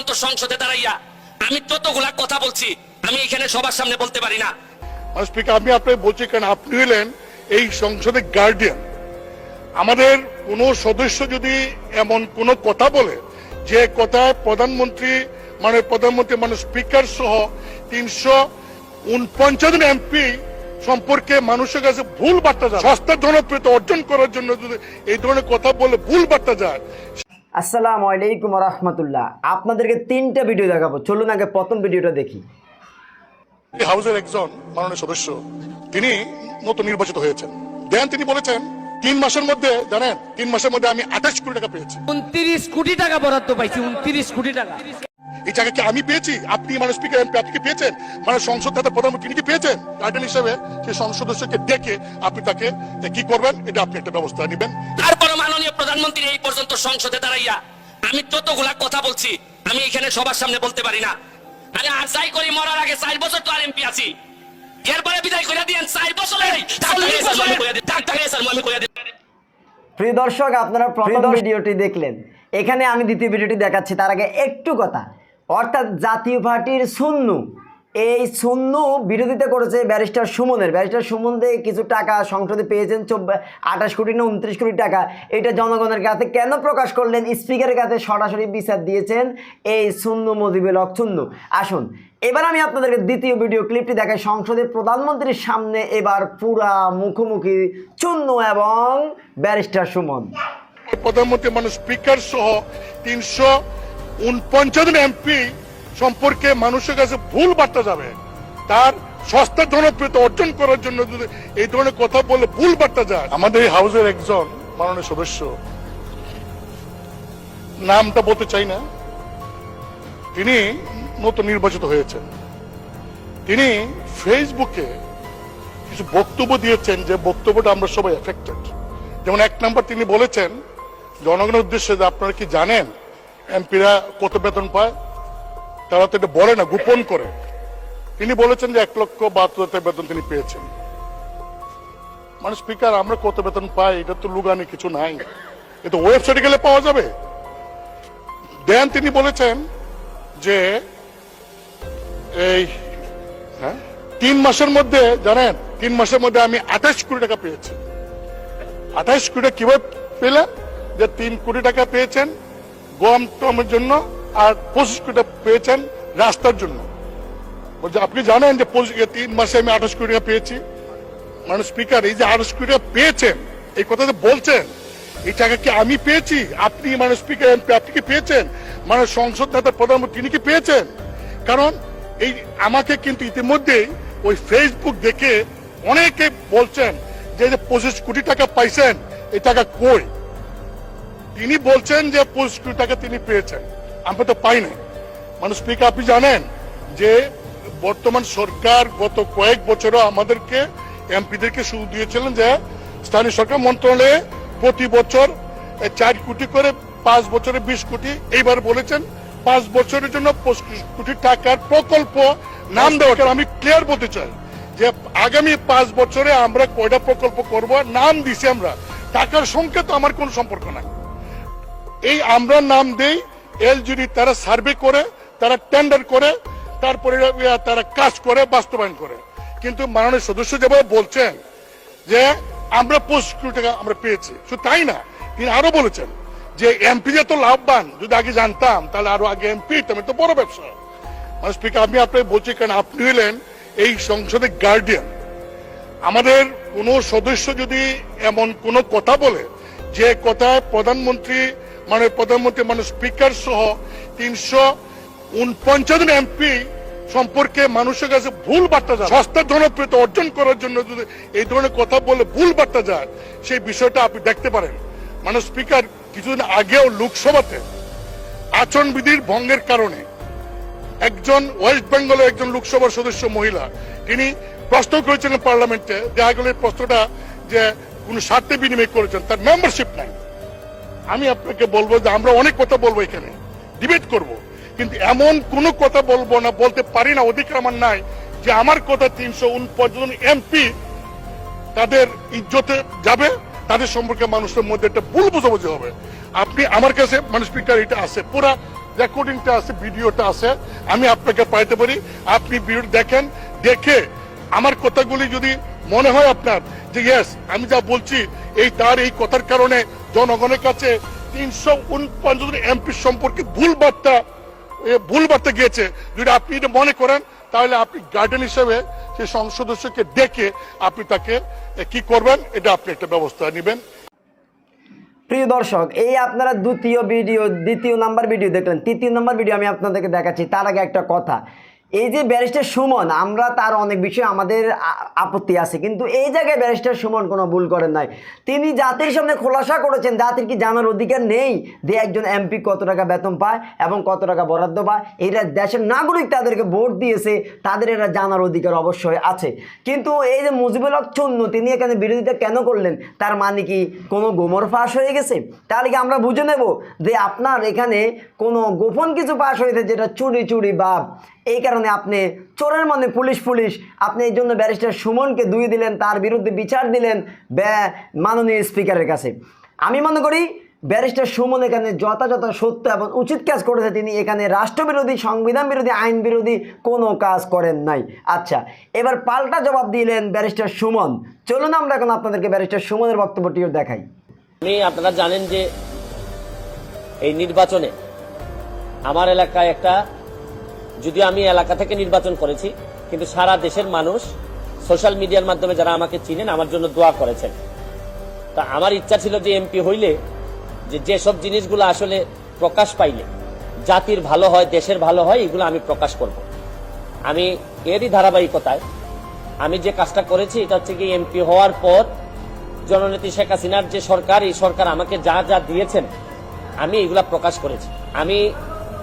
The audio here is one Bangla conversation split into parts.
পর্যন্ত সংসদে দাঁড়াইয়া আমি যতগুলা কথা বলছি, আমি এখানে সবার সামনে বলতে পারি না। স্পিকার আমি আপনাকে বলছি কারণ আপনি হলেন এই সংসদের গার্ডিয়ান আমাদের কোনো সদস্য যদি এমন কোনো কথা বলে, যে কথায় প্রধানমন্ত্রী মানে প্রধানমন্ত্রী মানে স্পিকার সহ তিনশো উনপঞ্চাশ এমপি সম্পর্কে মানুষের কাছে ভুল বার্তা যায় সস্তা জনপ্রিয়তা অর্জন করার জন্য যদি এই ধরনের কথা বলে ভুল বার্তা যায় আসসালামু আলাইকুম রহমতুল্লাহ। আপনাদেরকে তিনটা ভিডিও দেখাবো। চলুন আগে প্রথম ভিডিওটা দেখি। হাউসের একজন মাননীয় সদস্য তিনি নতুন নির্বাচিত হয়েছেন। দেন তিনি বলেছেন তিন মাসের মধ্যে জানেন তিন মাসের মধ্যে আমি আঠাশ কোটি টাকা পেয়েছি। উনত্রিশ কোটি টাকা বরাদ্দ পাইছি উনত্রিশ কোটি টাকা। এই জায়গা কি আমি পেয়েছি? আপনি মানে স্পিকার এমপি আপনি কি পেয়েছেন? মানে সংসদ নেতা প্রধানমন্ত্রী কি পেয়েছেন? গার্ডেন হিসেবে সেই সংসদ সদস্যকে ডেকে আপনি তাকে কি করবেন? এটা আপনি একটা ব্যবস্থা নেবেন। তারপরে মাননীয় প্রধানমন্ত্রী এই পর্যন্ত সংসদে দাঁড়াইয়া আমি যতগুলা কথা বলছি আমি এখানে সবার সামনে বলতে পারি না। আরে আর যাই করি মরার আগে চার বছর তো আর এমপি আছি। এরপরে বিদায় করে দিয়েন চার বছর। ডাক্তার আমি কইয়া দিই প্রিয় দর্শক আপনারা প্রথম ভিডিওটি দেখলেন। এখানে আমি দ্বিতীয় ভিডিওটি দেখাচ্ছি তার আগে একটু কথা। অর্থাৎ জাতীয় পার্টির শূন্য এই শূন্য বিরোধিতা করেছে ব্যারিস্টার সুমনের। ব্যারিস্টার সুমন কিছু টাকা সংসদে পেয়েছেন আঠাশ কোটি না উনত্রিশ কোটি টাকা। এটা জনগণের কাছে কেন প্রকাশ করলেন? স্পিকারের কাছে সরাসরি বিচার দিয়েছেন এই শূন্য মজিবুল হক শূন্য আসুন, এবার আমি আপনাদেরকে দ্বিতীয় ভিডিও ক্লিপটি দেখাই সংসদের প্রধানমন্ত্রীর সামনে। এবার পুরা মুখোমুখি চূন্য এবং ব্যারিস্টার সুমন। প্রধানমন্ত্রী মানে স্পিকার সহ তিনশো উনপঞ্চাশ এমপি সম্পর্কে মানুষের কাছে ভুল বার্তা যাবে। তার সস্তা জনপ্রিয়তা অর্জন করার জন্য যদি এই ধরনের কথা বলে ভুল বার্তা যায়। আমাদের এই হাউসের একজন মাননীয় সদস্য, নামটা বলতে চাই না। তিনি নতুন নির্বাচিত হয়েছেন। তিনি ফেসবুকে কিছু বক্তব্য দিয়েছেন যে বক্তব্যটা আমরা সবাই এফেক্টেড যেমন এক নম্বর তিনি বলেছেন, জনগণের উদ্দেশ্যে যে আপনারা কি জানেন এমপিরা কত বেতন পায়, তারা তো এটা বলে না, গোপন করে। তিনি বলেছেন যে এক লক্ষ বাহাত্তর হাজার বেতন তিনি পেয়েছেন। মানে স্পিকার আমরা কত বেতন পাই, এটা তো লুগানি কিছু নাই। এটা ওয়েবসাইটে গেলে পাওয়া যাবে। দেন তিনি বলেছেন যে এই হ্যাঁ তিন মাসের মধ্যে, জানেন, তিন মাসের মধ্যে আমি আঠাশ কোটি টাকা পেয়েছি। আঠাশ কোটি কীভাবে পেলেন? যে তিন কোটি টাকা পেয়েছেন গম টমের জন্য আর পঁচিশ কোটি পেয়েছেন রাস্তার জন্য। বলছে, আপনি জানেন যে তিন মাসে আমি আঠাশ কোটি টাকা পেয়েছি? মানে স্পিকার এই যে আঠাশ কোটি টাকা পেয়েছেন, এই কথা যে বলছেন, এই টাকা কি আমি পেয়েছি? আপনি মানে স্পিকার এমপি আপনি কি পেয়েছেন? মানে সংসদ নেতা, প্রধানমন্ত্রী, তিনি কি পেয়েছেন? কারণ এই আমাকে কিন্তু ইতিমধ্যেই ওই ফেসবুক দেখে অনেকে বলছেন যে পঁচিশ কোটি টাকা পাইছেন, এই টাকা কই? তিনি বলছেন যে পঁচিশ কোটি টাকা তিনি পেয়েছেন। আমরা তো পাই নাই। মানে স্পিকার আপনি জানেন যে বর্তমান সরকার গত কয়েক বছরও আমাদেরকে, এমপিদেরকে সুযোগ দিয়েছিলেন যে স্থানীয় সরকার মন্ত্রণালয়ে প্রতি বছর চার কোটি করে পাঁচ বছরে বিশ কোটি, এইবার বলেছেন পাঁচ বছরের জন্য পঁচিশ কোটি টাকার প্রকল্প নাম দেওয়ার আমি ক্লিয়ার বলতে চাই যে আগামী পাঁচ বছরে আমরা কয়টা প্রকল্প করব, নাম দিছি আমরা। টাকার সংখ্যা তো আমার কোনো সম্পর্ক নাই। এই আমরা নাম দেই এলজিডি, তারা সার্ভে করে, তারা টেন্ডার করে, তারপরে তারা কাজ করে, বাস্তবায়ন করে। কিন্তু মাননীয় সদস্য যেভাবে বলছেন যে আমরা পঁচিশ কোটি টাকা আমরা পেয়েছি, শুধু তাই না, তিনি আরও বলেছেন যে এমপি যে তো লাভবান, যদি আগে জানতাম, তাহলে আরও আগে এমপি আমি তো বড় ব্যবসা। মানে স্পিকার, আমি আপনাকে বলছি কারণ আপনি হলেন এই সংসদের গার্ডিয়ান আমাদের কোন সদস্য যদি এমন কোন কথা বলে, যে কথায় প্রধানমন্ত্রী মানে প্রধানমন্ত্রী মানে স্পিকার সহ তিনশো উনপঞ্চাশ জন এমপি সম্পর্কে মানুষের কাছে ভুল বার্তা যায়। সস্তা জনপ্রিয়তা অর্জন করার জন্য যদি এই ধরনের কথা বলে ভুল বার্তা যায়, সেই বিষয়টা আপনি দেখতে পারেন। মানে স্পিকার কিছুদিন আগেও লোকসভাতে আচরণবিধির ভঙ্গের কারণে একজন ওয়েস্ট বেঙ্গলের একজন লোকসভার সদস্য মহিলা, তিনি প্রশ্ন করেছিলেন পার্লামেন্টে দেখা গেল প্রশ্নটা যে কোন স্বার্থে বিনিময় করেছেন, তার মেম্বারশিপ নাই। আমি আপনাকে বলব যে আমরা অনেক কথা বলব এখানে ডিবেট করব। কিন্তু এমন কোন কথা বলব না, বলতে পারি না, অধিকার আমার নাই যে আমার কথা তিনশো উনপঞ্চাশ এমপি তাদের ইজ্জতে যাবে, তাদের সম্পর্কে মানুষের মধ্যে একটা ভুল বোঝাবুঝি হবে। আপনি আমার কাছে মানে স্পিকার এটা আছে, পুরা রেকর্ডিংটা আছে ভিডিওটা আছে, আমি আপনাকে পাইতে পারি। আপনি ভিডিও দেখেন, দেখে আমার কথাগুলি যদি মনে হয় আপনার যে ইয়েস আমি যা বলছি, এই তার এই কথার কারণে জনগণের কাছে তিনশো উনপঞ্চাশ এমপি সম্পর্কে ভুল বার্তা ভুল বার্তা গিয়েছে। যদি আপনি এটা মনে করেন, তাহলে আপনি গার্ডেন হিসেবে সেই সংসদ সদস্যকে ডেকে আপনি তাকে কি করবেন, এটা আপনি একটা ব্যবস্থা নেবেন। প্রিয় দর্শক, এই আপনারা দ্বিতীয় ভিডিও দ্বিতীয় নাম্বার ভিডিও দেখলেন। তৃতীয় নাম্বার ভিডিও আমি আপনাদেরকে দেখাচ্ছি, তার আগে একটা কথা। এই যে ব্যারিস্টার সুমন, আমরা তার অনেক বিষয়ে আমাদের আপত্তি আছে, কিন্তু এই জায়গায় ব্যারিস্টার সুমন কোনো ভুল করেন নাই। তিনি জাতির সামনে খোলাসা করেছেন, জাতির কি জানার অধিকার নেই যে একজন এমপি কত টাকা বেতন পায় এবং কত টাকা বরাদ্দ পায়? এটা দেশের নাগরিক তাদেরকে ভোট দিয়েছে, তাদের এরা জানার অধিকার অবশ্যই আছে। কিন্তু এই যে মুজিবুল হক চুন্নু তিনি এখানে বিরোধিতা কেন করলেন? তার মানে কি কোনো গোমর ফাঁস হয়ে গেছে? তাহলে কি আমরা বুঝে নেব যে আপনার এখানে কোনো গোপন কিছু পাশ হয়েছে যেটা চুরি চুরি বা এই কারণে আপনি চোরের মানে পুলিশ পুলিশ, আপনি এই জন্য ব্যারিস্টার সুমনকে দুই দিলেন, তার বিরুদ্ধে বিচার দিলেন মাননীয় স্পিকারের কাছে। আমি মনে করি ব্যারিস্টার সুমন এখানে যথাযথ সত্য এবং উচিত কাজ করেছে। তিনি এখানে রাষ্ট্রবিরোধী, সংবিধান বিরোধী, আইন বিরোধী কোনো কাজ করেন নাই। আচ্ছা এবার পাল্টা জবাব দিলেন ব্যারিস্টার সুমন। চলুন আমরা এখন আপনাদেরকে ব্যারিস্টার সুমনের বক্তব্যটিও দেখাই। আমি আপনারা জানেন যে এই নির্বাচনে আমার এলাকায় একটা যদিও আমি এলাকা থেকে নির্বাচন করেছি, কিন্তু সারা দেশের মানুষ সোশ্যাল মিডিয়ার মাধ্যমে যারা আমাকে চিনেন, আমার জন্য দোয়া করেছেন। তা আমার ইচ্ছা ছিল যে এমপি হইলে, যে যেসব জিনিসগুলো আসলে প্রকাশ পাইলে, জাতির ভালো হয়, দেশের ভালো হয়, এগুলো আমি প্রকাশ করব। আমি এরই ধারাবাহিকতায়, আমি যে কাজটা করেছি, এটা হচ্ছে কি এমপি হওয়ার পর জননেত্রী শেখ হাসিনার যে সরকার, এই সরকার আমাকে যা যা দিয়েছেন, আমি এগুলা প্রকাশ করেছি। আমি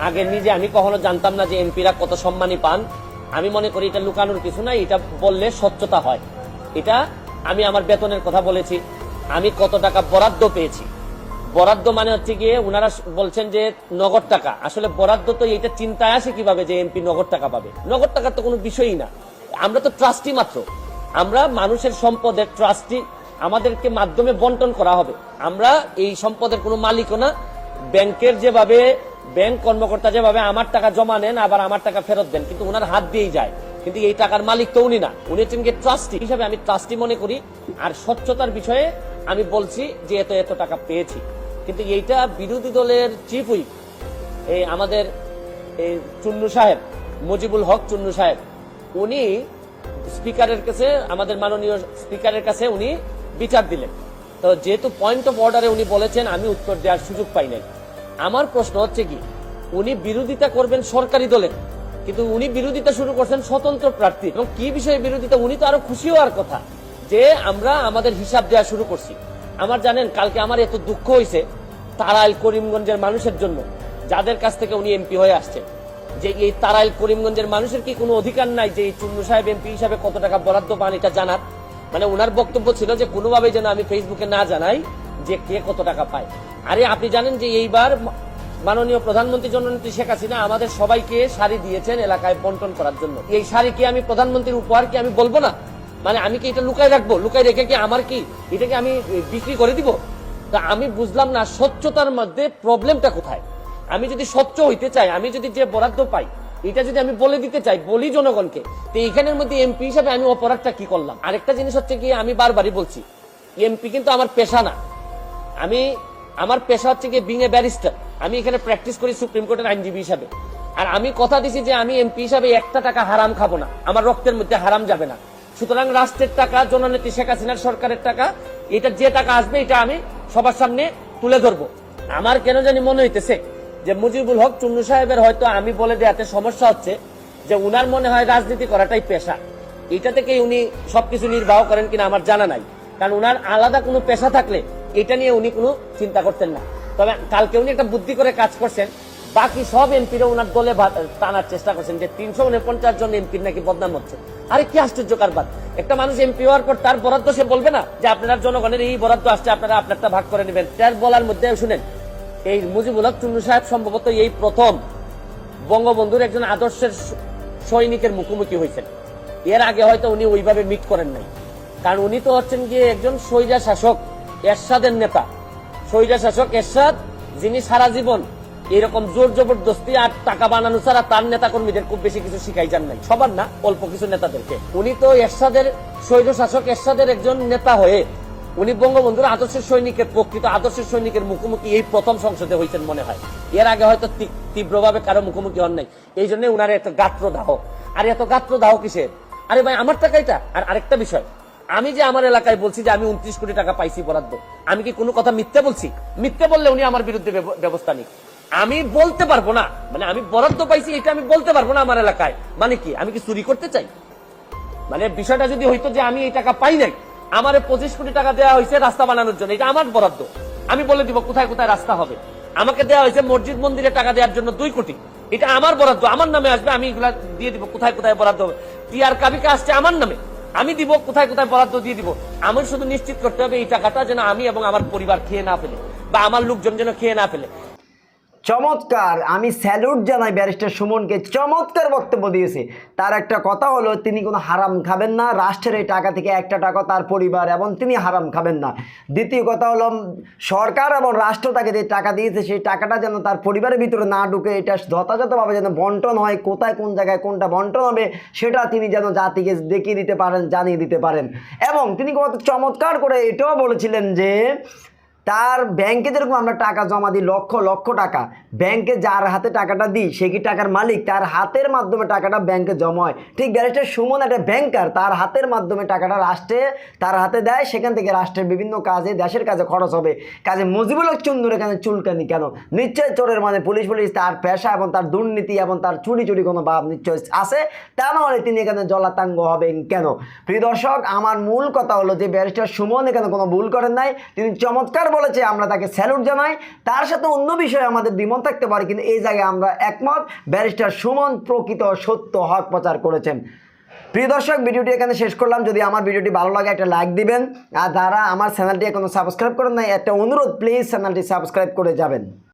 আগে নিজে আমি কখনো জানতাম না যে এমপিরা কত সম্মানী পান। আমি মনে করি এটা লুকানোর কিছু নাই, এটা বললে স্বচ্ছতা হয়। এটা আমি আমার বেতনের কথা বলেছি। আমি কত টাকা বরাদ্দ পেয়েছি। বরাদ্দ মানে হচ্ছে গিয়ে ওনারা বলছেন যে নগদ টাকা। আসলে বরাদ্দ তো এটা চিন্তায় আসে কীভাবে যে এমপি নগদ টাকা পাবে? নগদ টাকার তো কোনো বিষয়ই না। আমরা তো ট্রাস্টি মাত্র। আমরা মানুষের সম্পদের ট্রাস্টি। আমাদেরকে মাধ্যমে বন্টন করা হবে। আমরা এই সম্পদের কোনো মালিকও না। ব্যাংকের যেভাবে ব্যাংক কর্মকর্তা যেভাবে আমার টাকা জমা নেন, আবার আমার টাকা ফেরত দেন, কিন্তু ওনার হাত দিয়েই যায়। কিন্তু এই টাকার মালিক তো উনি না। উনি হচ্ছেন গিয়ে ট্রাস্টি হিসাবে আমি ট্রাস্টি মনে করি, আর স্বচ্ছতার বিষয়ে আমি বলছি যে এত এত টাকা পেয়েছি। কিন্তু এইটা বিরোধী দলের চিফ হুইপ এই আমাদের, এই চুন্নু সাহেব, মুজিবুল হক চুন্নু সাহেব, উনি স্পিকারের কাছে, আমাদের মাননীয় স্পিকারের কাছে উনি বিচার দিলেন। তো যেহেতু পয়েন্ট অফ অর্ডারে উনি বলেছেন, আমি উত্তর দেওয়ার সুযোগ পাই নাই। আমার প্রশ্ন হচ্ছে কি, উনি বিরোধিতা করবেন সরকারি দলের কিন্তু উনি বিরোধিতা শুরু করছেন স্বতন্ত্র প্রার্থী। এবং কি বিষয়ে বিরোধিতা, উনি তো আরও খুশি হওয়ার কথা যে আমরা আমাদের হিসাব দেওয়া শুরু করছি। আমার জানেন, কালকে আমার এত দুঃখ হয়েছে তারাইল করিমগঞ্জের মানুষের জন্য, যাদের কাছ থেকে উনি এমপি হয়ে আসছেন যে এই তারাইল করিমগঞ্জের মানুষের কি কোনো অধিকার নাই যে এই চুন্নু সাহেব এমপি হিসাবে কত টাকা বরাদ্দ পান, এটা জানার? মানে ওনার বক্তব্য ছিল যে কোনোভাবে যেন আমি ফেসবুকে না জানাই যে কে কত টাকা পায়। আরে আপনি জানেন যে এইবার মাননীয় প্রধানমন্ত্রী জননেত্রী শেখ হাসিনা আমাদের সবাইকে শাড়ি দিয়েছেন এলাকায় বন্টন করার জন্য। এই শাড়ি কি আমি প্রধানমন্ত্রীর উপহার কি আমি বলব না? মানে আমি কি এটা লুকাই রাখব? লুকাই রেখে কি আমার কি? এটাকে আমি বিক্রি করে দিব? তা আমি বুঝলাম না স্বচ্ছতার মধ্যে প্রবলেমটা কোথায়? আমি যদি স্বচ্ছ হইতে চাই, আমি যদি যে বরাদ্দ পাই, এটা যদি আমি বলে দিতে চাই, বলি জনগণকে, তো এইখানের মধ্যে এমপি হিসাবে আমি অপরাধটা কি করলাম? আরেকটা জিনিস হচ্ছে কি, আমি বারবারই বলছি, এমপি কিন্তু আমার পেশা না। আমি আমার পেশা হচ্ছে গিয়ে বিং এ ব্যারিস্টার আমি এখানে প্র্যাকটিস করি সুপ্রিম কোর্টের আইনজীবী হিসাবে। আর আমি কথা দিছি যে আমি এমপি হিসাবে একটা টাকা হারাম খাব না। আমার রক্তের মধ্যে হারাম যাবে না। সুতরাং রাষ্ট্রের টাকা, জননেত্রী শেখ হাসিনার সরকারের টাকা, এটা যে টাকা আসবে, এটা আমি সবার সামনে তুলে ধরবো। আমার কেন জানি মনে হইতেছে যে মুজিবুল হক চুন্নু সাহেবের হয়তো আমি বলে দেওয়াতে সমস্যা হচ্ছে যে উনার মনে হয় রাজনীতি করাটাই পেশা। এটা থেকে উনি সবকিছু নির্বাহ করেন কিনা আমার জানা নাই। কারণ উনার আলাদা কোনো পেশা থাকলে এটা নিয়ে উনি কোনো চিন্তা করতেন না। তবে কালকে উনি একটা বুদ্ধি করে কাজ করছেন। বাকি সব এমপিরা ওনার দলে টানার চেষ্টা করছেন যে তিনশো উনপঞ্চাশ জন এমপির নাকি বদনাম হচ্ছে। আরে কি আশ্চর্য কারবার একটা মানুষ এমপি হওয়ার পর তার বরাদ্দ সে বলবে না যে আপনারা জনগণের এই বরাদ্দ আসছে, আপনারা আপনারটা ভাগ করে নেবেন। তার বলার মধ্যে শুনেন, এই মুজিবুল হক চুন্নু সাহেব সম্ভবত এই প্রথম বঙ্গবন্ধুর একজন আদর্শের সৈনিকের মুখোমুখি হয়েছেন। এর আগে হয়তো উনি ওইভাবে মিট করেন নাই। কারণ উনি তো হচ্ছেন গিয়ে একজন স্বৈরা শাসক, এরশাদের নেতা। স্বৈরা শাসক এরশাদ, যিনি সারা জীবন এরকম জোর জবরদস্তি আর টাকা বানানো ছাড়া তার নেতা কর্মীদের খুব বেশি কিছু শিখাই যান নাই। সবার না, অল্প কিছু নেতাদেরকে। উনি তো এরশাদের, স্বৈর শাসক এরশাদের একজন নেতা হয়ে উনি বঙ্গবন্ধুর আদর্শের সৈনিকের প্রকৃত আদর্শের সৈনিকের মুখোমুখি এই প্রথম সংসদে হয়েছেন মনে হয়। এর আগে হয়তো তীব্রভাবে কারও মুখোমুখি হন নাই। এই জন্য উনার এত গাত্র দাহ আর এত গাত্র দাহ কিসের? আরে ভাই, আমার টাকা এটা। আর আরেকটা বিষয়। আমি যে আমার এলাকায় বলছি যে আমি উনত্রিশ কোটি টাকা পাইছি বরাদ্দ, আমি কি কোনো কথা মিথ্যে বলছি? মিথ্যে বললে উনি আমার বিরুদ্ধে ব্যবস্থা নিক। আমি বলতে পারব না। মানে আমি বরাদ্দ পাইছি, এটা আমি বলতে পারব না আমার এলাকায়। মানে কি? আমি কি চুরি করতে চাই? মানে বিষয়টা যদি হইতো যে আমি এই টাকা পাই নাই, আমার পঁচিশ কোটি টাকা দেওয়া হয়েছে রাস্তা বানানোর জন্য, এটা আমার বরাদ্দ। আমি বলে দিব কোথায় কোথায় রাস্তা হবে। আমাকে দেওয়া হয়েছে মসজিদ মন্দিরে টাকা দেওয়ার জন্য দুই কোটি। এটা আমার বরাদ্দ, আমার নামে আসবে, আমি এগুলা দিয়ে দিব কোথায় কোথায় বরাদ্দ হবে। টিআর কাবিকা আসছে আমার নামে। আমি দিব, কোথায় কোথায় বরাদ্দ দিয়ে দিব? আমার শুধু নিশ্চিত করতে হবে এই টাকাটা যেন আমি এবং আমার পরিবার খেয়ে না ফেলে বা আমার লোকজন যেন খেয়ে না ফেলে। চমৎকার, আমি স্যালুট জানাই ব্যারিস্টার সুমনকে, চমৎকার বক্তব্য দিয়েছে। তার একটা কথা হলো, তিনি কোনো হারাম খাবেন না, রাষ্ট্রের এই টাকা থেকে একটা টাকা তার পরিবার এবং তিনি হারাম খাবেন না। দ্বিতীয় কথা হলো, সরকার এবং রাষ্ট্র তাকে যে টাকা দিয়েছে, সেই টাকাটা যেন তার পরিবারের ভিতরে না ঢুকে, এটা যথাযথভাবে যেন বন্টন হয়, কোথায় কোন জায়গায় কোনটা বন্টন হবে, সেটা তিনি যেন জাতিকে দেখিয়ে দিতে পারেন, জানিয়ে দিতে পারেন। এবং তিনি কত চমৎকার করে এটাও বলেছিলেন যে তার ব্যাংকে যেরকম আমরা টাকা জমা দিই, লক্ষ লক্ষ টাকা ব্যাংকে যার হাতে টাকাটা দিই, সে কি টাকার মালিক? তার হাতের মাধ্যমে টাকাটা ব্যাংকে জমা হয়। ঠিক ব্যারিস্টার সুমন একটা ব্যাংকার তার হাতের মাধ্যমে টাকাটা রাষ্ট্রে, তার হাতে দেয়, সেখান থেকে রাষ্ট্রের বিভিন্ন কাজে, দেশের কাজে খরচ হবে। কাজে মুজিবুল হক এখানে চুলকানি কেন? নিশ্চয় চোরের মানে পুলিশ পুলিশ তার পেশা এবং তার দুর্নীতি এবং তার চুরি চুরি কোনো ভাব নিশ্চয় আছে। তা নাহলে তিনি এখানে জলাতাঙ্গ হবেন কেন? প্রিয় দর্শক, আমার মূল কথা হলো যে ব্যারিস্টার সুমন এখানে কোনো ভুল করেন নাই। তিনি চমৎকার বলেছে, আমরা তাকে স্যালুট জানাই। তার সাথে অন্য বিষয়ে আমাদের দ্বিমত থাকতে পারে, কিন্তু এই জায়গায় আমরা একমত। ব্যারিস্টার সুমন প্রকৃত সত্য হক প্রচার করেছেন। প্রিয় দর্শক, ভিডিওটি এখানে শেষ করলাম। যদি আমার ভিডিওটি ভালো লাগে, একটা লাইক দিবেন। আর যারা আমার চ্যানেলটি এখনও সাবস্ক্রাইব করেন নাই, একটা অনুরোধ, প্লিজ চ্যানেলটি সাবস্ক্রাইব করে যাবেন।